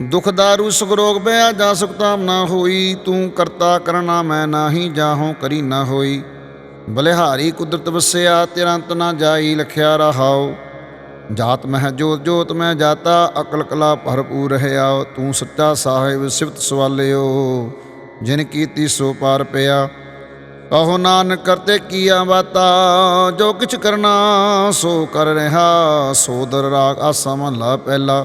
ਦੁਖ ਦਾਰੂ ਸੁਖ ਰੋਗ ਬਿਆ ਜਾ ਸੁਖਤਾਮ ਨਾ ਹੋਈ, ਤੂੰ ਕਰਤਾ ਕਰਨਾ ਮੈਂ ਨਾਹੀ ਜਾਹੋਂ ਕਰੀ ਨਾ ਹੋਈ। ਬਲਿਹਾਰੀ ਕੁਦਰਤ ਵਸਿਆ ਤਿਰੰਤ ਨਾ ਜਾਈ, ਲਖਿਆ ਰਹਾਉ। ਜਾਤ ਮਹਿ ਜੋਤ ਜੋਤ ਮੈਂ ਜਾਤਾ, ਅਕਲ ਕਲਾ ਭਰਪੂਰ ਰਹਿਆ ਤੂੰ ਸੱਚਾ ਸਾਹਿਬ ਸਿਫਤ ਸਵਾਲਿਓ, ਜਿਨ ਕੀਤੀ ਸੋ ਪਾਰ ਪਿਆ। ਕਹੋ ਨਾਨਕ ਕਰਤੇ ਕੀਆ ਬਾਤਾ, ਜੋ ਕਿਛ ਕਰਨਾ ਸੋ ਕਰ ਰਿਹਾ। ਸੋਦਰ ਰਾਗ ਆਸਾ ਮਹਲਾ ਪਹਿਲਾ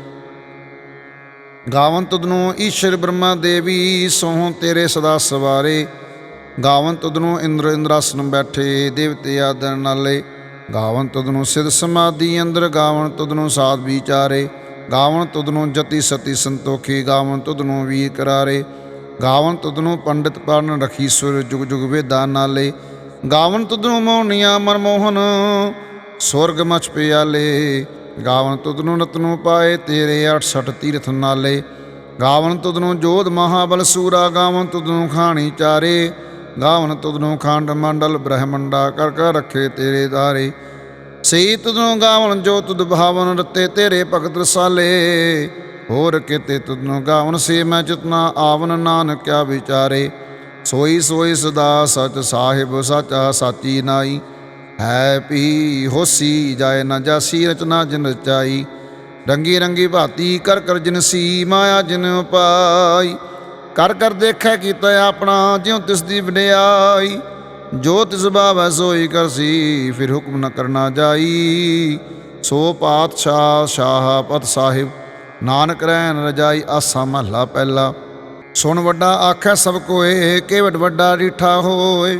ਗਾਵਨ ਤੁਧਨੂੰ ਈਸ਼ਰ ਬ੍ਰਹਮਾ ਦੇਵੀ ਸੋਹ ਤੇਰੇ ਸਦਾ ਸਵਾਰੇ। ਗਾਵਨ ਤੁਧਨੂੰ ਇੰਦਰ ਇੰਦਰਾਸਨ ਬੈਠੇ, ਦੇਵਤੇ ਆਦਰ ਨਾਲੇ। ਗਾਵਨ ਤੁਧਨੂੰ ਸਿਧ ਸਮਾਧੀ ਅੰਦਰ ਗਾਵਨ ਤੁਧਨੂੰ ਸਾਧ ਵਿਚਾਰੇ। ਗਾਵਨ ਤੁਧਨੂੰ ਜਤੀ ਸਤੀ ਸੰਤੋਖੀ ਗਾਵਨ ਤੁਧਨੂੰ ਵੀਰ ਕਰਾਰੇ। ਗਾਵਨ ਤੁਧਨੂੰ ਪੰਡਿਤ ਪਰਨ ਰਖੀ ਸੁਰ ਜੁਗ ਜੁਗ ਵੇਦਾਂ ਨਾਲੇ। ਗਾਵਨ ਤੁਧਨੂੰ ਮੋਹਨੀਆਂ ਮਨਮੋਹਨ ਸੁਰਗ ਮਚ ਪਿਆਲੇ। ਗਾਵਨ ਤੁਧਨੂੰ ਨਤਨੂ ਪਾਏ, ਤੇਰੇ 68 ਤੀਰਥ ਨਾਲੇ। ਗਾਵਨ ਤੁਧਨੂੰ ਜੋਧ ਮਹਾਬਲ ਸੂਰਾ, ਗਾਵਨ ਤੁਧਨੂੰ ਖਾਣੀ ਚਾਰੇ। ਗਾਵਨ ਤੁਧਨੂੰ ਖੰਡ ਮੰਡਲ ਬ੍ਰਹਮੰਡਾ, ਕਰ ਕਰ ਰੱਖੇ ਤੇਰੇ ਦਾਰੇ ਸਈ ਤੁਧਨੂੰ ਗਾਵਨ ਜੋ ਤੁਧ ਭਾਵਨ ਰਤੇ, ਤੇਰੇ ਭਗਤ ਰਸਾਲੇ। ਹੋਰ ਕਿਤੇ ਤੁਧਨੂੰ ਗਾਵਨ ਸੇ ਮੈਂ ਚਿਤਨਾ ਆਵਨ ਨਾਨਕ ਕਿਆ ਵਿਚਾਰੇ। ਸੋਈ ਸੋਈ ਸਦਾ ਸਚ ਸਾਹਿਬ, ਸਾਚਾ ਸਾਚੀ ਨਾਈ। ਹੈ ਪੀ ਹੋਸੀ ਜਾਏ ਨਾ ਜਾਸੀ, ਰਚਨਾ ਜਿਨ ਰਚਾਈ। ਰੰਗੀ ਰੰਗੀ ਭਾਤੀ, ਕਰ ਕਰ ਜਿਨਸੀ ਮਾਇਆ ਜਿਨ ਪਾਈ ਕਰ ਕਰ ਦੇਖੈ ਕੀਤਾ ਆਪਣਾ, ਜਿਉ ਤਿਸ ਦੀ ਵਡਿਆਈ। ਜੋ ਤਿਸ ਬਾਵੈ ਸੋਈ ਕਰਸੀ ਫਿਰ ਹੁਕਮ ਨ ਕਰਨਾ ਜਾਈ। ਸੋ ਪਾਤਸ਼ਾਹ ਸ਼ਾਹ ਪਤ ਸਾਹਿਬ, ਨਾਨਕ ਰਹਿਣ ਰਜਾਈ ਆਸਾ ਮਹਲਾ ਪਹਿਲਾ। ਸੁਣ ਵੱਡਾ ਆਖੈ ਸਭ ਕੋਏ, ਕੇਵਟ ਵੱਡਾ ਰੀਠਾ ਹੋਏ।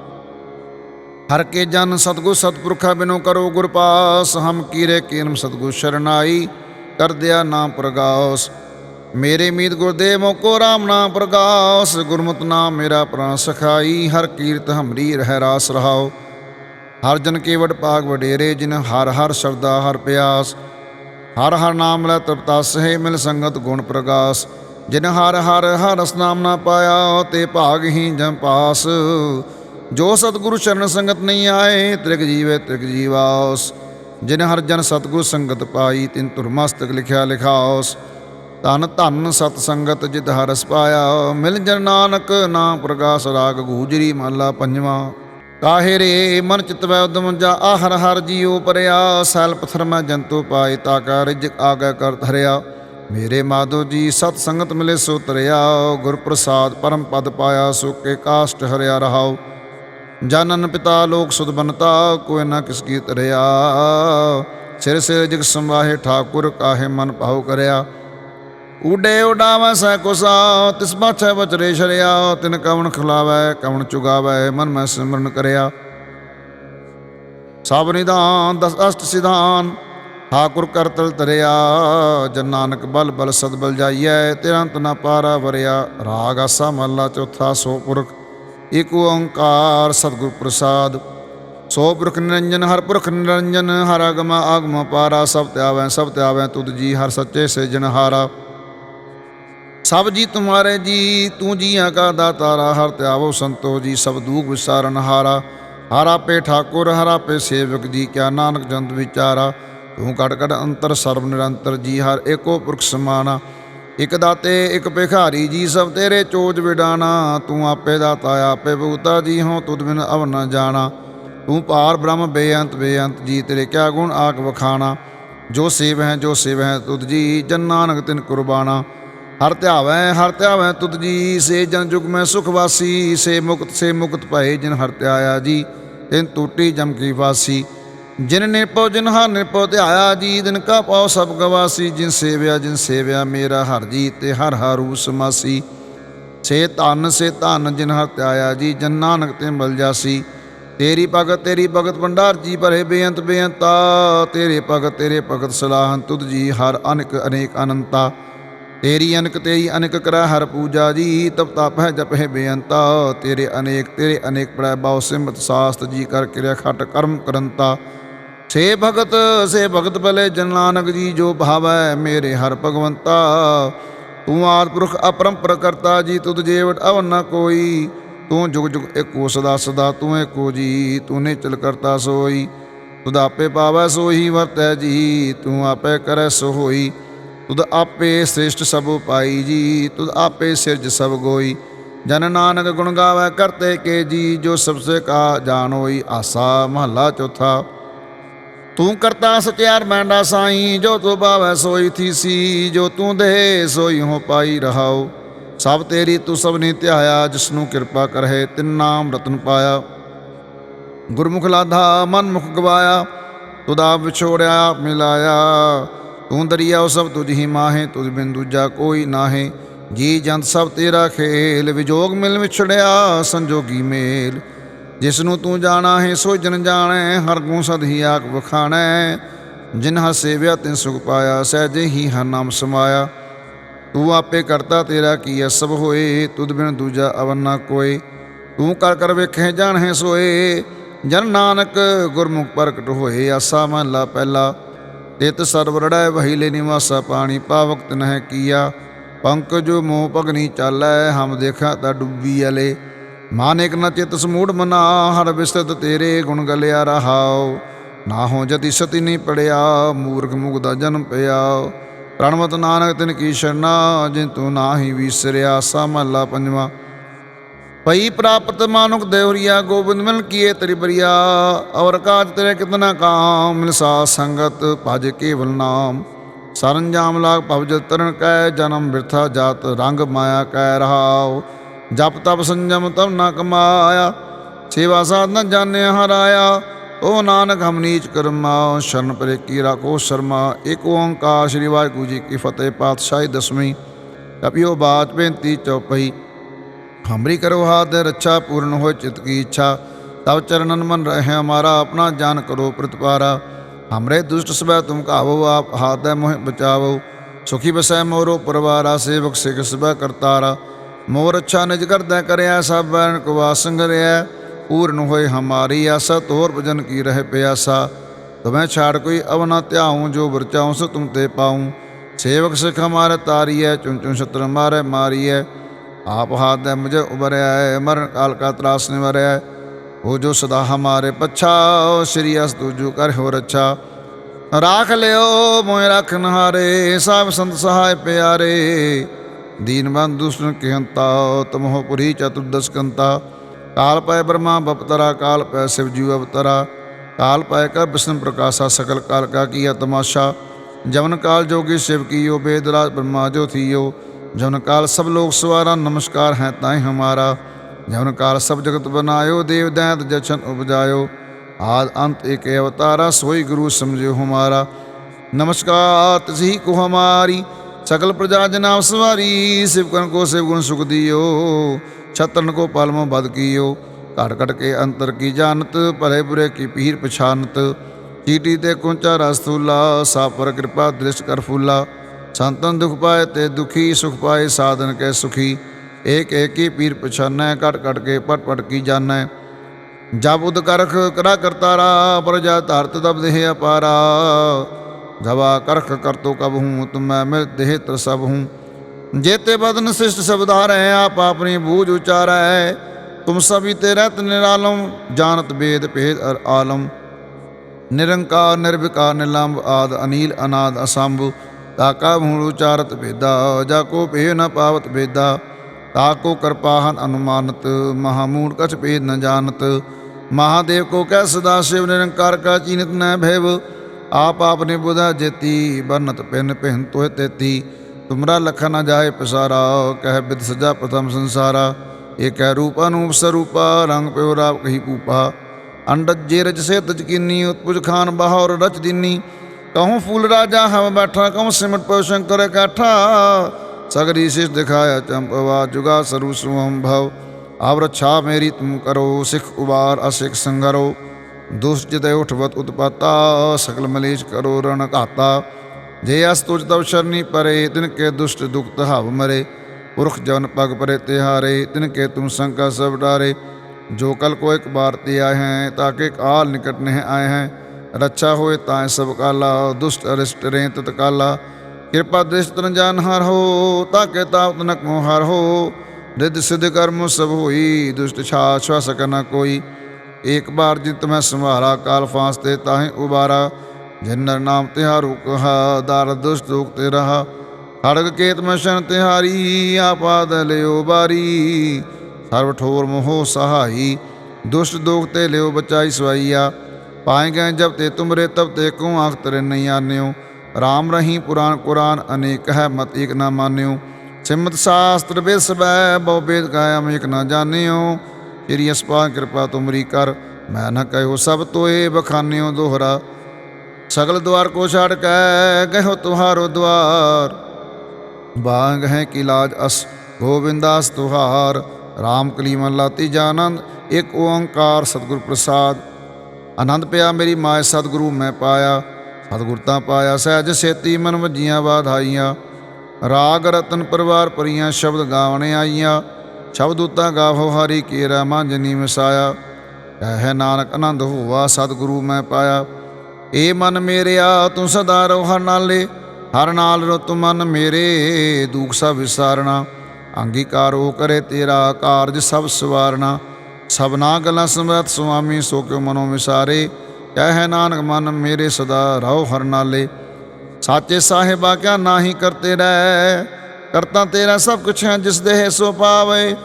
ਹਰ ਕੇ ਜਨ ਸਤਗੁਰ ਸਤਪੁਰਖਾ ਬਿਨੋ ਕਰੋ ਗੁਰ ਪਾਸ, ਹਮ ਕੀਰੇ ਕੀਨਮ ਸਤਗੁਰ ਸ਼ਰਨਾਈ, ਕਰ ਦਿਆ ਨਾਮ ਪ੍ਰਗਾਸ। ਮੇਰੇ ਮੀਤ ਗੁਰਦੇਵ ਮੋਕੋ ਰਾਮ ਨਾਮ ਪ੍ਰਗਾਸ, ਗੁਰਮਤਿ ਨਾਮ ਮੇਰਾ ਪ੍ਰਾਨ ਸਖਾਈ, ਹਰ ਕੀਰਤ ਹਮਰੀ ਰਹਿ ਰਾਸ ਰਹਾਓ। ਹਰ ਜਨ ਕੇ ਵਡ ਭਾਗ ਵਡੇਰੇ, ਜਿਨ ਹਰ ਹਰ ਸ਼ਬਦਾ ਹਰ ਪਿਆਸ। ਹਰ ਹਰ ਨਾਮ ਲੈ ਤ੍ਰਿਪਤਾ ਹੈ, ਮਿਲ ਸੰਗਤ ਗੁਣ ਪ੍ਰਗਾਸ। ਜਿਨ ਹਰ ਹਰ ਹਰ ਰਸ ਨਾਮ ਨਾ ਪਾਇਆ, ਤੇ ਭਾਗ ਹੀ ਜਮ ਪਾਸ। ਜੋ ਸਤਿਗੁਰੂ ਚਰਨ ਸੰਗਤ ਨਹੀਂ ਆਏ, ਤ੍ਰਿਗ ਜੀਵੇ ਤ੍ਰਿਗ ਜੀਵਾਸ ਜਿਨ ਹਰ ਜਨ ਸਤਿਗੁਰ ਸੰਗਤ ਪਾਈ, ਤਿਨ ਤੁਰਮਸਤਕ ਲਿਖਿਆ ਲਿਖਾਉਸ। ਧਨ ਧਨ ਸਤ ਸੰਗਤ ਜਿਤ ਹਰਸ ਪਾਇਆ ਮਿਲ ਜਨ ਨਾਨਕ, ਨਾਮ ਪ੍ਰਗਾਸ ਰਾਗ ਗੂਜਰੀ ਮਾਲਾ ਪੰਜਵਾਂ। ਕਾਹੇ ਰੇ, ਮਨ ਚਿਤ ਵੈ ਉਦਮ ਜਾ ਆਹਰ ਹਰ ਜੀਉ ਪਰਿਆ। ਸੈਲ ਪਥਰ ਮੈਂ ਜੰਤੂ ਪਾਏ, ਤਾ ਕਾ ਰਿਜਕ ਆਗਾ ਕਰ ਧਰਿਆ। ਮੇਰੇ ਮਾਧੋ ਜੀ ਸਤ ਸੰਗਤ ਮਿਲੇ ਸੋ ਤਰਿਆ। ਗੁਰ ਪ੍ਰਸਾਦ ਪਰਮ ਪਦ ਪਾਇਆ, ਸੋ ਕੇ ਕਾਸ਼ਟ ਹਰਿਆ ਰਹਾਓ ਜਾਨਨ ਪਿਤਾ ਲੋਕ ਸੁਧ ਬਨਤਾ, ਕੋਈ ਨਾ ਕਿਸ ਕੀ ਤਰਿਆ ਸਿਰ ਸਿਰ ਜਗ ਸੰਵਾਹੇ ਠਾਕੁਰ, ਕਾਹੇ ਮਨ ਭਾਉ ਕਰਿਆ। ਉਡੇ ਉਡਾਵੈ ਸੈ ਕੁਸਾ, ਤਿਸ ਬਾਛੈ ਬਚਰੇ ਸ਼ਰਿਆ ਤਿਨ ਕਵਣ ਖਿਲਾਵੈ, ਕਵਣ ਚੁਗਾਵੈ, ਮਨ ਮੈਂ ਸਿਮਰਨ ਕਰਿਆ। ਸਭ ਨਿਦਾਨ, ਦਸ ਅਸ਼ਟ ਸਿਧਾਨ, ਠਾਕੁਰ ਕਰਤਲ ਤਰਿਆ। ਜਨ ਨਾਨਕ ਬਲ ਬਲ ਸਦ ਬਲ ਜਾਈਐ, ਤਿਰੰਤ ਨਾ ਪਾਰਾ ਵਰਿਆ। ਰਾਗ ਆਸਾ ਮਹਲਾ ਚੌਥਾ ਸੋ ਪੁਰਖ। ਏਕ ਓੰਕਾਰ ਸਤਿਗੁਰ ਪ੍ਰਸਾਦ। ਸੋ ਪੁਰਖ ਨਿਰੰਜਨ, ਹਰ ਪੁਰਖ ਨਿਰੰਜਨ, ਹਰ ਅਗਮ ਆਗਮ ਪਾਰਾ, ਸਭ ਤਿਆਵੈ ਸਭ ਤਿਆਵੈ, ਤੁਧ ਜੀ, ਹਰ ਸੱਚੇ ਸਿਰਜਣਹਾਰਾ ਸਭ ਜੀ ਤੁਮਾਰੇ ਜੀ, ਤੂੰ ਜੀਆਂ ਕਾ ਦਾਤਾਰਾ ਹਰ ਤਿਆਵੋ ਸੰਤੋ ਜੀ, ਸਭ ਦੂਖ ਵਿਸਾਰਨ ਹਾਰਾ। ਹਰਾ ਪੇ ਠਾਕੁਰ, ਹਰਾ ਪੇ ਸੇਵਕ ਜੀ, ਕਿਆ ਨਾਨਕ ਜੰਤ ਵਿਚਾਰਾ। ਤੂੰ ਕਟ ਕਟ ਅੰਤਰ, ਸਰਬ ਨਿਰੰਤਰ ਜੀ, ਹਰ ਏਕੋ ਪੁਰਖ ਸਮਾਨਾ। ਇਕ ਦਾਤੇ, ਇਕ ਭਿਖਾਰੀ, ਜੀ ਸਭ ਤੇਰੇ ਚੋਜ ਵਿਡਾਣਾ। ਤੂੰ ਆਪੇ ਦਾਤਾ, ਆਪੇ ਭੂਤਾ, ਜੀ ਹੋ ਤੁਧ ਬਿਨ ਅਵ ਨ ਜਾਣਾ। ਤੂੰ ਪਾਰ ਬ੍ਰਹਮ, ਬੇਅੰਤ ਬੇਅੰਤ, ਜੀ ਤੇਰੇ ਕਿਆ ਗੁਣ ਆਕ ਵਖਾਣਾ। ਜੋ ਸੇਵ ਹੈ, ਜੋ ਸੇਵ ਹੈ ਤੁਧ ਜੀ, ਜਨ ਨਾਨਕ ਤਿਨ ਕੁਰਬਾਨਾ। ਹਰ ਧਿਆਵੈ ਹਰ ਧਿਆਵੈ ਤੁਧ ਜੀ, ਸੇ ਜਨ ਜੁਗ ਮੈਂ ਸੁਖ ਵਾਸੀ। ਸੇ ਮੁਕਤ ਸੇ ਮੁਕਤ ਭਏ ਜਿਨ ਹਰ ਧਿਆਇਆ ਜੀ, ਤਿਨ ਟੂਟੀ ਜਮ ਕੀ ਵਾਸੀ। ਜਿਨ ਨਿਰਪਉ ਜਿਨ ਹਰ ਨਿਰਪਉ ਧਿਆਇਆ ਜੀ ਦਿਨ ਕਾ ਪਾਉ ਸਭ ਗਵਾਸੀ, ਜਿਨ ਸੇਵਿਆ ਜਿਨ ਸੇਵਿਆ ਮੇਰਾ ਹਰ ਜੀ ਤੇ ਹਰ ਹਰੂ ਸਮਾਸੀ ਸੇ ਧਨ ਸੇ ਧਨ ਜਿਨ ਹਰ ਧਿਆਇਆ ਜੀ, ਜਨ ਨਾਨਕ ਤੇ ਮਿਲ ਜਾਸੀ। ਤੇਰੀ ਭਗਤ ਤੇਰੀ ਭਗਤ ਭੰਡਾਰ ਜੀ, ਭਰੇ ਬੇਅੰਤ ਬੇਅੰਤਾ। ਤੇਰੇ ਭਗਤ ਤੇਰੇ ਭਗਤ ਸਲਾਹਨ ਤੁਧ ਜੀ, ਹਰ ਅਨਕ ਅਨੇਕ ਅਨੰਤਾ। ਤੇਰੀ ਅਨਕ ਤੇਰੀ ਅਨਕ ਕਰੈ ਹਰ ਪੂਜਾ ਜੀ, ਤਪ ਤਪ ਹੈ ਜਪ ਹੈ ਬੇਅੰਤਾ। ਤੇਰੇ ਅਨੇਕ ਤੇਰੇ ਅਨੇਕ ਪ੍ਰੈ ਬਾਉ ਸਿਮਤ ਸਾਸਤ ਜੀ, ਕਰ ਕਿਰਿਆ ਖਟ ਕਰਮ ਕਰੰਤਾ। ਸੇ ਭਗਤ ਸੇ ਭਗਤ ਭਲੇ, ਜਨ ਨਾਨਕ ਜੀ ਜੋ ਭਾਵੈ ਮੇਰੇ ਹਰ ਭਗਵੰਤਾ। ਤੂੰ ਆਦ ਪੁਰਖ ਅਪਰੰਪਰ ਕਰਤਾ, ਜੀ ਤੁਧ ਜੇਵਟ ਅਵਨ ਨ ਕੋਈ। ਤੂੰ ਜੁਗ ਜੁਗ ਏਕੋ ਸਦਾ ਸਦਾ, ਤੂੰ ਏਕੋ ਜੀ, ਤੂੰ ਨਿਚਲ ਕਰਤਾ ਸੋਈ। ਤੁਧ ਆਪੇ ਪਾਵੈ ਸੋਹੀ, ਵਰਤੈ ਜੀ, ਤੂੰ ਆਪੇ ਕਰੈ ਸੋ ਹੋਈ ਤੁਧ ਆਪੇ ਸ੍ਰਿਸ਼ਟ ਸਭ ਪਾਈ ਜੀ, ਤੁਧ ਆਪੇ ਸਿਰਜ ਸਭ ਗੋਈ। ਜਨ ਨਾਨਕ ਗੁਣ ਗਾਵੇ ਕਰਤੇ ਕੇ ਜੀ, ਜੋ ਸਭ ਸੇ ਕਾ ਜਾਣ ਹੋਈ ਆਸਾ ਮਹੱਲਾ ਚੌਥਾ। ਤੂੰ ਕਰਤਾ ਸਚਿਆਰ ਮੈਂਡਾ ਸਾਈ, ਜੋ ਤੂੰ ਭਾਵੈ ਸੋਈ ਥੀਸੀ ਜੋ ਤੂੰ ਦੇ ਸੋਈ ਹੋ ਪਾਈ ਰਹਾਉ ਸਭ ਤੇਰੀ ਤੂੰ ਸਭ ਨੇ ਧਿਆਇਆ ਜਿਸ ਨੂੰ ਕਿਰਪਾ ਕਰਹਿ, ਤਿਨ ਨਾਮ ਰਤਨ ਪਾਇਆ। ਗੁਰਮੁਖ ਲਾਧਾ ਮਨ ਮੁਖ ਗਵਾਇਆ ਤੁਦਾ ਵਿਛੋੜਿਆ, ਆਪ ਮਿਲਾਇਆ। ਤੂੰ ਦਰਿਆ ਸਭ ਤੁਝ ਹੀ ਮਾਹੇ, ਤੁਝ ਬਿਨ ਦੂਜਾ ਕੋਈ ਨਾਹੇ। ਜੀ ਜੰਤ ਸਭ ਤੇਰਾ ਖੇਲ, ਵਿਜੋਗ ਮਿਲ ਵਿਛੜਿਆ, ਸੰਜੋਗੀ ਮੇਲ। ਜਿਸ ਨੂੰ ਤੂੰ ਜਾਣਾ ਹੈ ਸੋ ਜਨ ਜਾਣੈ, ਹਰ ਗੁਣ ਸਦ ਹੀ ਆਖ ਵਖਾਣੈ। ਜਿਨ ਹ ਸੇਵਿਆ ਤਿਨ ਸੁਖ ਪਾਇਆ, ਸਹਿਜੇ ਹੀ ਹਰ ਨਾਮ ਸਮਾਇਆ। ਤੂੰ ਆਪੇ ਕਰਤਾ ਤੇਰਾ ਕੀ ਸਭ ਹੋਏ, ਤੁਧ ਬਿਨ ਦੂਜਾ ਅਵਨ ਨਾ ਕੋਏ। ਤੂੰ ਕਰ ਕਰ ਵੇਖੇ, ਜਾਣੈ ਸੋਏ। ਜਨ ਨਾਨਕ ਗੁਰਮੁਖ ਪ੍ਰਗਟ ਹੋਏ, ਆਸਾ ਮਹਲਾ ਪਹਿਲਾ। ਤਿਤ ਸਰਵਰੜੈ ਵਹੀਲੇ ਨਿਵਾਸਾ ਪਾਣੀ, ਪਾਵਕ ਤਨਹਿ ਕੀਆ। ਪੰਕਜੋ ਮੋਹ ਭਗਨੀ ਚਾਲੈ, ਹਮ ਦੇਖਾ ਤਾ ਡੁੱਬੀ ਅਲੇ। ਮਾਨਿਕ ਨ ਚਿਤ ਸਮੂੜ ਮਨਾ, ਹਰ ਵਿਸਤ ਤੇਰੇ ਗੁਣ ਗਲਿਆ ਰਹਾਉ। ਨਾ ਹੋ ਜਤੀ ਸਤੀ ਨਹੀਂ ਪੜਿਆ, ਮੂਰਖ ਮੁਗਦਾ ਜਨਮ ਪਿਆ। ਪ੍ਰਣਮਤ ਨਾਨਕ ਤਿਨ ਕੀ ਸ਼ਰਨਾ, ਜਿਨ ਤੂੰ ਨਾਹੀ ਵਿਸਰਿਆ ਸਾ ਮਹਲਾ ਪੰਜਵਾ। ਪਈ ਪ੍ਰਾਪਤ ਮਾਨੁਕ ਦੇਵਰੀਆ ਗੋਬਿੰਦ ਮਿਲ ਕੀਏ ਤੇਰੀ ਬਰੀਆ। ਔਰ ਕਾਜ ਤੇਰੇ ਕਿਤਨਾ ਕਾਮ ਮਿਲ ਸਾ ਸੰਗਤ ਭਜ ਕੇਵਲ ਨਾਮ। ਸਰੰਜਾਮ ਲਾਗ ਭਵਜ ਤਰਨ ਕੈ, ਜਨਮ ਬਿਰਥਾ ਜਾਤ ਰੰਗ ਮਾਇਆ ਕੈ ਰਹਾਓ ਜਪ ਤਪ ਸੰਜਮ ਤਬ ਨਾ ਕਮਾਇਆ, ਸੇਵਾ ਸਾਧ ਸਾਧਨ ਜਾਣਿਆ ਹਰਾਇਆ। ਓ ਨਾਨਕ, ਹਮ ਨੀਚ ਕਰਮਾ, ਸ਼ਰਨ ਪਰੇ ਕੀ ਰਾਖੋ ਸ਼ਰਮਾ। ਏਕ ਓੰਕਾਰ ਸ੍ਰੀ ਵਾਹਿਗੁਰੂ ਜੀ ਕੀ ਫਤਿਹ, ਪਾਤਸ਼ਾਹੀ ਦਸਵੀਂ। ਕਪਿਓ ਬਾਤ ਬੇਨਤੀ ਚੌਪਈ ਹਮਰੀ ਕਰੋ ਹਾਥ, ਰੱਛਾ ਪੂਰਨ ਹੋ ਚਿਤ ਕੀ ਇੱਛਾ। ਤਬ ਚਰਨਨ ਮਨ ਰਹੇ ਹਮਾਰਾ ਆਪਣਾ ਜਾਨ ਕਰੋ ਪ੍ਰਤਪਾਰਾ ਹਮਰੇ ਦੁਸ਼ਟ ਸਬੈ ਤੁਮ ਕਾਵੋ ਆਪ ਹਾਥ ਹੈ ਮੋਹ ਬਚਾਵੋ। ਸੁਖੀ ਬਸੈ ਮੋਰੋ ਪਰਵਾਰਾ, ਸੇਵਕ ਸਿਖ ਸਬੈ ਕਰਤਾਰਾ। ਮੋਰ ਅੱਛਾ ਨਿਜ ਕਰਦਾ ਕਰਿਆ, ਸਭ ਬੈਨ ਕੋ ਵਾਸੰਗ ਰਿਆ ਪੂਰਨ ਹੋਏ ਹਮਾਰੀ ਆਸਾ, ਤੋਰ ਭਜਨ ਕੀ ਰਹਿ ਪਿਆਸਾ। ਤੁਮੈ ਛਾੜ ਕੋਈ ਅਵਨਾ ਧਿਆਉ, ਜੋ ਵਰਚਾਉ ਸੋ ਤੁਮ ਤੇ ਪਾਉ। ਸੇਵਕ ਸਿਖ ਹਮਾਰੇ ਤਾਰੀਐ ਚੁਨ ਚੁਨ ਛਤਰ ਮਾਰੇ ਮਾਰੀਐ। ਆਪ ਹਾਥ ਦੇ ਮੁਝੇ ਉਬਰਿਆ ਹੈ ਮਰਨ ਕਾਲ ਕਾ ਤਰਾਸ ਨਿਵਰਿਆ ਉਹ ਜੋ ਸਦਾ ਹਮਾਰੇ ਪਛਾ ਸ਼੍ਰੀ ਅਸ ਤੁਜੂ ਕਰ ਹੋ ਰੱਛਾ। ਰਾਖ ਲਿਓ ਮੋਇ ਰਖਨ ਹਾਰੇ ਸਭ ਸੰਤ ਸਹਾਇ ਪਿਆਰੇ। दीनबंध दूषण कहता तमोह पुरी चतुर्दश कंता काल पाय ब्रह्मा बपतरा काल पाय शिव जीव अवतरा काल पाय कर विष्णु प्रकाशा सकल काल का किया तमाशा जवन काल जोगी शिव की यो वेदराज ब्रह्मा जो थियो जवन काल सब लोग सवारा नमस्कार है ताय हमारा जवन काल सब जगत बनायो देव दैत जछन उपजायो आद अंत एक अवतारा सोई गुरु समझो हमारा नमस्कार तिसी को हमारी ਸਕਲ ਪ੍ਰਜਾ ਜਨਾਬ ਸਵਾਰੀ ਸਿਵਕਨ ਕੋ ਸਿਵਗੁਣ ਸੁਖ ਦਿਓ, ਛਤਨ ਕੋ ਪਲਮ ਬਦ ਕੀਓ ਘਟ ਘਟ ਕੇ ਅੰਤਰ ਕੀ ਜਾਣਤ, ਭਲੇ ਬੁਰੇ ਕੀ ਪੀਰ ਪਛਾਨਤ, ਚੀਟੀ ਤੇ ਕੁੰਚਾ ਰਸਤੂਲਾ ਸਾਪਰ ਕਿਰਪਾ ਦ੍ਰਿਸ਼ ਕਰ ਫੂਲਾ, ਸੰਤਨ ਦੁਖ ਪਾਏ ਤੇ ਦੁਖੀ, ਸੁਖ ਪਾਏ ਸਾਧਨ ਕੇ ਸੁਖੀ, ਏਕ ਏਕ ਹੀ ਪੀਰ ਪਛਾਨੈ ਘਟ ਘਟ ਕੇ ਪਟ ਪਟ ਕੀ ਜਾਣੈ। ਜਬ ਉਦ ਕਰਖ ਕਰਾ ਕਰਤਾਰਾ, ਪ੍ਰਜਾ ਧਾਰਤ ਦਬ ਦੇਹ ਅਪਾਰਾ ਜਵਾ ਕਰਖ ਕਰਤੋ ਕਬ ਹੂੰ, ਤੁਮੈ ਮਿਲ ਦੇਹ ਤਰ ਸਭ ਹੂੰ। ਜੇਤੇ ਬਦਨ ਸਿਸ਼ਟ ਸਬਦਾਰੈ ਆਪ ਆਪਣੀ ਬੂਝ ਉਚਾਰੈ। ਤੁਮ ਸਭੀ ਤੇ ਰਹਿਤ ਨਿਰਾਲਮ ਜਾਣਤ ਬੇਦ ਭੇਦ ਅਰ ਆਲਮ। ਨਿਰੰਕਾਰ, ਨਿਰਵਿਕਾਰ ਨਿਲੰਬ ਆਦ, ਅਨੀਲ, ਅਨਾਦ, ਅਸੰਭ। ਤਾਕਾ ਮੂਲ ਉਚਾਰਤ ਭੇਦਾ, ਜਾ ਕੋ ਭੇ ਨ ਪਾਵਤ ਭੇਦਾ। ਤਾਕੋ ਕਿਰਪਾਹਨ ਅਨੁਮਾਨਤ ਮਹਾਮੂੜ ਕਛ ਭੇਦ ਨ ਜਾਣਤ। ਮਹਾਦੇਵ ਕੋ ਕਹਿ ਸਦਾ ਸ਼ਿਵ, ਨਿਰੰਕਾਰ ਕਾ ਚੀਨਤ ਨ ਭੈਵ ਆਪ ਆਪਨੇ ਬੁਧਾ ਜੇਤੀ, ਬਨਤ ਪਿਨ ਪਹਿਨ ਤੋਇ ਤੇਤੀ। ਤੁਮਰਾ ਲਖ ਨ ਜਾਏ ਪਸਾਰਾ, ਕਹਿ ਬਿਦ ਸਜਾ ਪ੍ਰਥਮ ਸੰਸਾਰਾ। ਏਕੈ ਰੂਪ ਅਨੂਪ ਸਰੂਪਾ, ਰੰਗ ਪਿਓ ਰਾਪ ਕਹੀ ਪੂਪਾ ਅੰਡਜ ਜੇ ਰਜ ਸੇ ਤਜ ਕੀਨੀ, ਉਤਪੁਜ ਖਾਨ ਬਹਾਰ ਰਚ ਦਿਨੀ। ਕਹੂੰ ਫੂਲ ਰਾਜਾ ਹਮ ਬੈਠਾ, ਕਹੂੰ ਸਿਮਟ ਪਉ ਸ਼ੰਕਰ ਕਾਠਾ। ਸਗਰੀ ਸਿਸ ਦਿਖਾਇਆ ਚੰਪਵਾ ਜੁਗਾ ਸਰੂ ਸੁਹਮ ਭਵ ਆਵ ਰਛਾ ਮੇਰੀ ਤੁਮ ਕਰੋ, ਸਿਖ ਦੁਸ਼ਜਿਤੈ ਉਠਵਤ ਉਤਪਾਤਾ ਸਕਲ ਮਲੇਸ਼ ਕਰੋ ਰਣ ਘਾਤਾ। ਜੇ ਅਸ ਤੁਜ ਤਵ ਸ਼ਰਨੀ ਪਰੇ, ਤਿਨ ਕੇ ਦੁਸ਼ਟ ਦੁਖਤ ਹਵ ਮਰੇ। ਪੁਰਖ ਜਨ ਪਗ ਪਰੇ ਤਿਹਾਰੇ, ਤਿਨ ਕੇ ਤੁਮ ਸੰਕਾ ਸਭ ਡਾਰੇ। ਜੋ ਕਲ ਕੋ ਇੱਕ ਬਾਰ ਤੇ ਆਏ ਹੈ ਤਾਕੇ ਕਾਲ ਨਿਕਟ ਨਹਿ ਆਏ ਹੈ। ਰੱਛਾ ਹੋਏ ਤਾਂ ਸਭ ਕਾਲਾ, ਦੁਸ਼ਟ ਅਰਿਸ਼ਟ ਰੇ ਤਤਕਾਲਾ ਕਿਰਪਾ ਦ੍ਰਿਸ਼ਟ ਰੰਜਾਨ ਹਰ ਹੋ ਤਾਕੇ ਤਾਪਤ ਨਕ ਮੋਹਰ ਹੋ। ਰਿੱਧ ਸਿਧ ਕਰਮ ਸਭ ਹੋਈ, ਦੁਸ਼ਟ ਛਾ ਛਵਾ ਸਕਨਾ ਕੋਈ। एक बार जित मैं संभारा काल फांसते ताहे उबारा जिन्नर नाम तिहारू कहा दार दुष्ट उगते रहा खड़ग केत में शन तिहारी आपाद लियो बारी ਸਰਬ ਠੋਰ ਮੋਹ ਸਹਾਈ ਦੁਸ਼ਟ ਦੋਖ ਤੇ ਲਿਓ ਬਚਾਈ ਸਵਾਈਆ ਪਾਏ ਗਏ ਜਬ ਤੇ ਤੁਮਰੇ ਤਬ ਤੇ ਕੋ ਆਖ ਤਰੇ ਨਹੀਂ ਆਨਿਓ RAM ਰਹੀਂ ਪੁਰਾਨ ਕੁਰਾਨ ਅਨੇਕ ਹੈ ਮਤ ਇਕ ਨਾ ਮਾਨਿਓ ਸਿਮਤ ਸਾਸਤਰ ਵੇਦ ਸਬੈ ਬਹੁ ਵੇਦ ਕਾਇਮ ਇਕ ਨਾ ਜਾਣਿਓ ਤੇਰੀ ਅਸਪਾ ਕਿਰਪਾ ਤੁਮਰੀ ਕਰ, ਮੈਂ ਨਾ ਕਹਿਓ ਸਭ ਤੋਏ ਬਖਾਨਿਓ ਦੋਹਰਾ। ਸਗਲ ਦਵਾਰ ਕੋ ਛਾੜ ਕੇ ਗਇਓ ਤੁਹਾਰੋ ਦਵਾਰ। ਬਾਗ ਹੈ ਕਿ ਲਾਜ ਅਸ ਗੋਬਿੰਦਾਸ ਤੁਹਾਰ। ਰਾਮ ਕਲੀ ਮਹਲਾ ਤੀਜਾ ਆਨੰਦ, ਇੱਕ ਓੰਕਾਰ ਸਤਿਗੁਰ ਪ੍ਰਸਾਦ। ਆਨੰਦ ਪਿਆ ਮੇਰੀ ਮਾਇ ਸਤਿਗੁਰੂ, ਮੈਂ ਪਾਇਆ। ਸਤਿਗੁਰ ਤਾਂ ਪਾਇਆ, ਸਹਿਜ ਸੇਤੀ ਮਨ ਵਜੀਆਂ ਬਾਧਾਈਆਂ ਰਾਗ ਰਤਨ ਪਰਵਾਰ ਪਰੀਆਂ ਸ਼ਬਦ ਗਾਵਣੇ ਆਈਆਂ। ਸ਼ਬਦ ਉਤਾ ਗਾਵੋ ਹਰੀ ਕੇਰਾ ਮਾਂਜਨੀ ਮਸਾਇਆ। ਕਹਿ ਨਾਨਕ ਆਨੰਦ ਹੋਵਾ ਸਤਿਗੁਰੂ ਮੈਂ ਪਾਇਆ। ਏ ਮਨ ਮੇਰਿਆ, ਤੂੰ ਸਦਾ ਰੋ ਹਰ ਨਾਲੇ। ਹਰ ਨਾਲ ਰੋ ਮਨ ਮੇਰੇ, ਦੁਖ ਸਭ ਵਿਸਾਰਣਾ ਅੰਗੀਕਾਰ ਹੋ ਕਰੇ ਤੇਰਾ ਕਾਰਜ ਸਭ ਸਵਾਰਨਾ। ਸਭਨਾ ਗੱਲਾਂ ਸਮਰਤ ਸੁਆਮੀ, ਸੋ ਕਿਉ ਮਨੋ ਵਿਸਾਰੇ। ਕਹਿ ਨਾਨਕ ਮਨ ਮੇਰੇ ਸਦਾ ਰਹੋ ਹਰ ਨਾਲੇ। ਸਾਚੇ ਸਾਹਿਬਾ ਕਿਆ ਨਾਹੀ ਕਰਤੇ ਰਹਿ। ਕਰਤਾ ਤੇਰਾ ਸਭ ਕੁਛ ਹੈ, ਜਿਸ ਦੇਹ ਸੋ ਪਾਵੇ।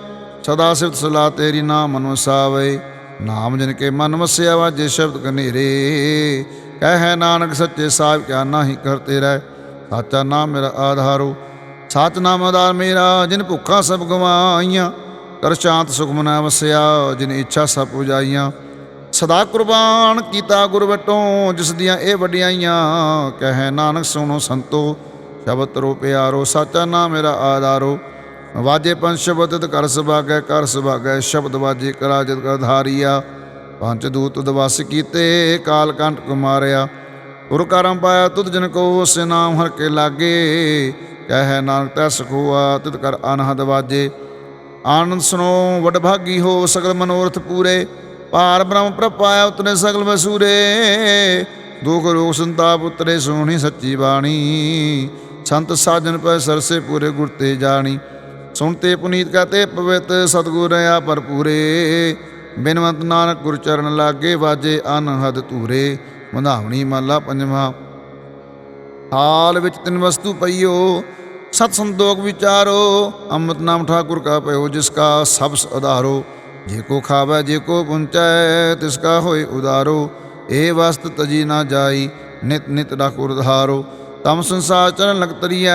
ਸਦਾ ਸਿਫਤ ਸਲਾ ਤੇਰੀ ਨਾਮ ਮਨ ਵਸਾਵੇ ਨਾਮ ਜਨ ਕੇ ਮਨ ਵਸਿਆ ਵਾ ਜੇ ਸ਼ਬਦ ਕਨੇਰੇ। ਕਹਿ ਨਾਨਕ ਸੱਚੇ ਸਾਹਿਬ, ਕਿਆ ਨਾਹੀ ਕਰਤੇ ਰਹਿ ਸਾਚਾ ਨਾਮ ਮੇਰਾ ਆਧਾਰੋ। ਸਤ ਨਾਮ ਆਧਾਰ ਮੇਰਾ, ਜਿਨ ਭੁੱਖਾਂ ਸਭ ਗਵਾਈਆਂ। ਕਰ ਸ਼ਾਂਤ ਸੁਖ ਮਨਾ ਵਸਿਆ, ਜਿਨ ਇੱਛਾ ਸਭ ਪੁਜਾਈਆਂ ਸਦਾ ਕੁਰਬਾਨ ਕੀਤਾ ਗੁਰ ਵਟੋਂ, ਜਿਸ ਦੀਆਂ ਇਹ ਵਡਿਆਈਆਂ। ਕਹਿ ਨਾਨਕ ਸੁਣੋ ਸੰਤੋ। ਸ਼ਬਦ ਤਰੋ ਪਿਆਰੋ ਸਾਚਾ ਨਾਮ ਮੇਰਾ ਆਧਾਰੋ। ਵਾਜੇ ਪੰਜ ਸ਼ਬਦ ਤੇ ਕਰ ਸੁਭਾਗੈ ਕਰ ਸੁਭਾਗੈ, ਸ਼ਬਦ ਵਾਜੇ ਕਰਾ ਜਦ ਕਰ ਧਾਰੀਆ। ਪੰਜ ਦੂਤ ਦਵਾਸ ਕੀਤੇ, ਕਾਲ ਕੰਟ ਕੁਮਾਰਿਆ। ਗੁਰ ਕਰਮ ਪਾਇਆ ਤੁਧ ਜਨ ਕੋ, ਉਸ ਨਾਮ ਹਰ ਕੇ ਲਾਗੇ। ਕਹਿ ਨਾਨਕ ਤੈ ਸਖੋਆ, ਤਿਤ ਕਰ ਅਨਹਦ ਵਾਜੇ। ਆਨੰਦ ਸੁਨੋ ਵਡਭਾਗੀ ਹੋ, ਸਗਲ ਮਨੋਰਥ ਪੂਰੇ। ਭਾਰ ਬ੍ਰਹਮ ਪ੍ਰਪਾਇਆ ਉਤਨੇ ਸਗਲ ਵਸੂਰੇ ਦੁਖ ਰੋਗ ਸੰਤਾਪ ਉਤਰੇ ਸੋਹਣੀ ਸੱਚੀ ਬਾਣੀ। ਸੰਤ ਸਾਜਨ ਪੈ ਸਰਸੇ ਪੂਰੇ ਗੁਰ ਤੇ ਜਾਣੀ। ਸੁਣਤੇ ਪੁਨੀਤ ਕਹਤੇ ਪਵਿੱਤ ਸਤਗੁਰ ਆ ਭਰਪੂਰੇ। ਬਿਨਵੰਤ ਨਾਨਕ ਗੁਰ ਚਰਨ ਲਾਗੇ ਵਾਜੇ ਅਨਹਦ ਧੂਰੇ। ਮੰਧਾਵਣੀ ਮਹਲਾ ਪੰਜਵਾਂ। ਹਾਲ ਵਿੱਚ ਤਿੰਨ ਵਸਤੂ ਪਈਓ, ਸਤ ਸੰਦੋਖ ਵਿਚਾਰੋ, ਅੰਮ੍ਰਿਤ ਨਾਮ ਠਾਕੁਰ ਕਾ ਪਇਓ ਜਿਸ ਕਾ ਸਭ ਆਧਾਰੋ ਜੇ ਕੋ ਖਾਵੇ, ਜੇ ਕੋ ਪੁੰਚੈ, ਤਿਸ ਕਾ ਹੋਏ ਉਦਾਰੋ ਏ ਵਸਤ ਤਜੀ ਨਾ ਜਾਈ, ਨਿਤ ਨਿਤ ਠਾਕੁਰ ਧਾਰੋ। ਤਮ ਸੰਸਾਰ ਚਰਨ ਲਗ ਤਰੀਐ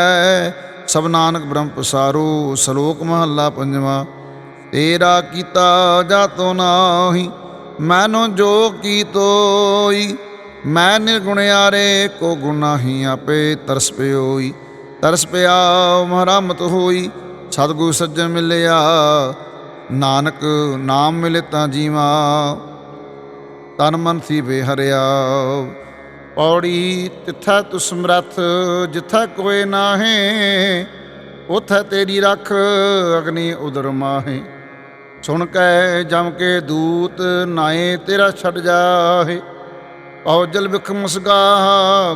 ਸਭ ਨਾਨਕ ਬ੍ਰਹਮ ਪਸਾਰੋ, ਸ਼ਲੋਕ ਮਹੱਲਾ ਪੰਜਵਾਂ। ਤੇਰਾ ਕੀਤਾ ਜਾਤੋ ਨਾਹੀ, ਮੈਨੋ ਜੋ ਕੀਤੋਈ ਮੈਂ ਨਿਰਗੁਣ ਨਿਰਗੁਣਿਆਰੇ ਕੋ ਗੁਨਾਹੀ ਆਪੇ ਤਰਸ ਪਿਓਈ ਤਰਸ ਪਿਆ ਮਹਰਮਤ ਹੋਈ, ਸਤਿਗੁਰ ਸੱਜਣ ਮਿਲਿਆ, ਨਾਨਕ ਨਾਮ ਮਿਲੇ ਤਾਂ ਜੀਵਾ, ਤਨ ਮਨ ਸੀ ਬੇਹਰਿਆ ਪੌੜੀ ਤਿੱਥੈ ਤੁ ਸਮਰੱਥ ਜਿੱਥੈ ਕੋਏ ਨਾਹੇ, ਉਥੈ ਤੇਰੀ ਰੱਖ ਅਗਨੀ ਉਦਰ ਮਾਹੇ। ਸੁਣ ਕੈ ਜਮ ਕੇ ਦੂਤ, ਨਾਏ ਤੇਰਾ ਛੱਡ ਜਾਹੇ। ਔਜਲ ਜਲ ਵਿਖ ਮੁਸਗਾ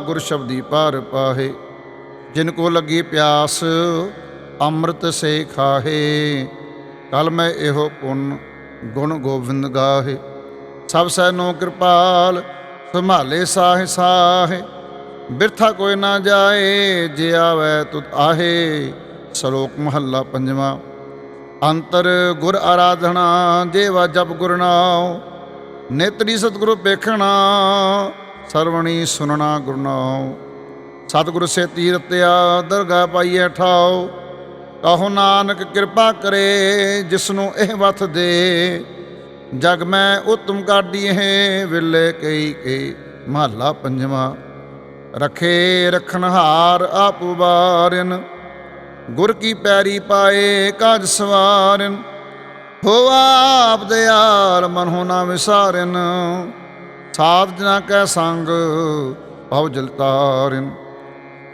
ਗੁਰ ਸ਼ਬਦੀ ਪਾਰ ਪਾਹੇ। ਜਿਨ ਕੋ ਲੱਗੀ ਪਿਆਸ, ਅੰਮ੍ਰਿਤ ਸੇ ਖਾਹੇ। ਕਲ ਮੈਂ ਇਹੋ ਪੁੰਨ ਗੁਣ ਗੋਬਿੰਦ ਗਾਹੇ। ਸਭ ਸੈਨੋ ਕਿਰਪਾਲ ਸੰਭਾਲੇ ਸਾਹਿ ਸਾਹਿ, ਬਿਰਥਾ ਕੋਈ ਨਾ ਜਾਏ, ਜੇ ਆਵੈ ਤੁਧ ਆਹੇ। ਸ਼ਲੋਕ ਮਹੱਲਾ ਪੰਜਵਾਂ, ਅੰਤਰ ਗੁਰ ਆਰਾਧਨਾ ਜੇਵਾ ਜਪ ਗੁਰਨਾਉ ਨੇਤਰੀ ਸਤਿਗੁਰੂ ਵੇਖਣਾ ਸਰਵਣੀ ਸੁਨਣਾ ਗੁਰ ਨਾਮ ਸਤਿਗੁਰ ਸੇ ਤੀਰਤਿਆ ਦਰਗਾ ਪਾਈਐ ਠਾਓ ਕਹੋ ਨਾਨਕ ਕਿਰਪਾ ਕਰੇ ਜਿਸ ਨੂੰ ਇਹ ਵਥ ਦੇ। ਜਗ ਮੈਂ ਉਤਮ ਕਾਢੀ ਹੈ ਵਿਲੇ ਕਈ ਕਈ ਮਹੱਲਾ ਪੰਜਵਾਂ। ਰਖੇ ਰਖਨਹਾਰ ਆਪ ਉਬਾਰਨ ਗੁਰ ਕੀ ਪੈਰੀ ਪਾਏ ਕਾਜ ਸਵਾਰਨ। ਹੋਵਾ ਆਪ ਦਿਆਲ ਮਨ ਹੋ ਨਾ ਵਿਸਾਰਨ, ਸਾਧ ਜਨਾ ਕੈ ਸੰਗ ਭਉ ਜਲ ਤਾਰਨ।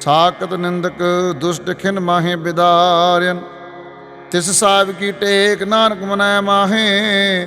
ਸਾਕਤ ਨਿੰਦਕ ਦੁਸ਼ਟ ਖਿਨ ਮਾਹੇ ਬਿਦਾਰਨ, ਤਿਸ ਸਾਹਿਬ ਕੀ ਟੇਕ ਨਾਨਕ ਮਨੈ ਮਾਹੇ।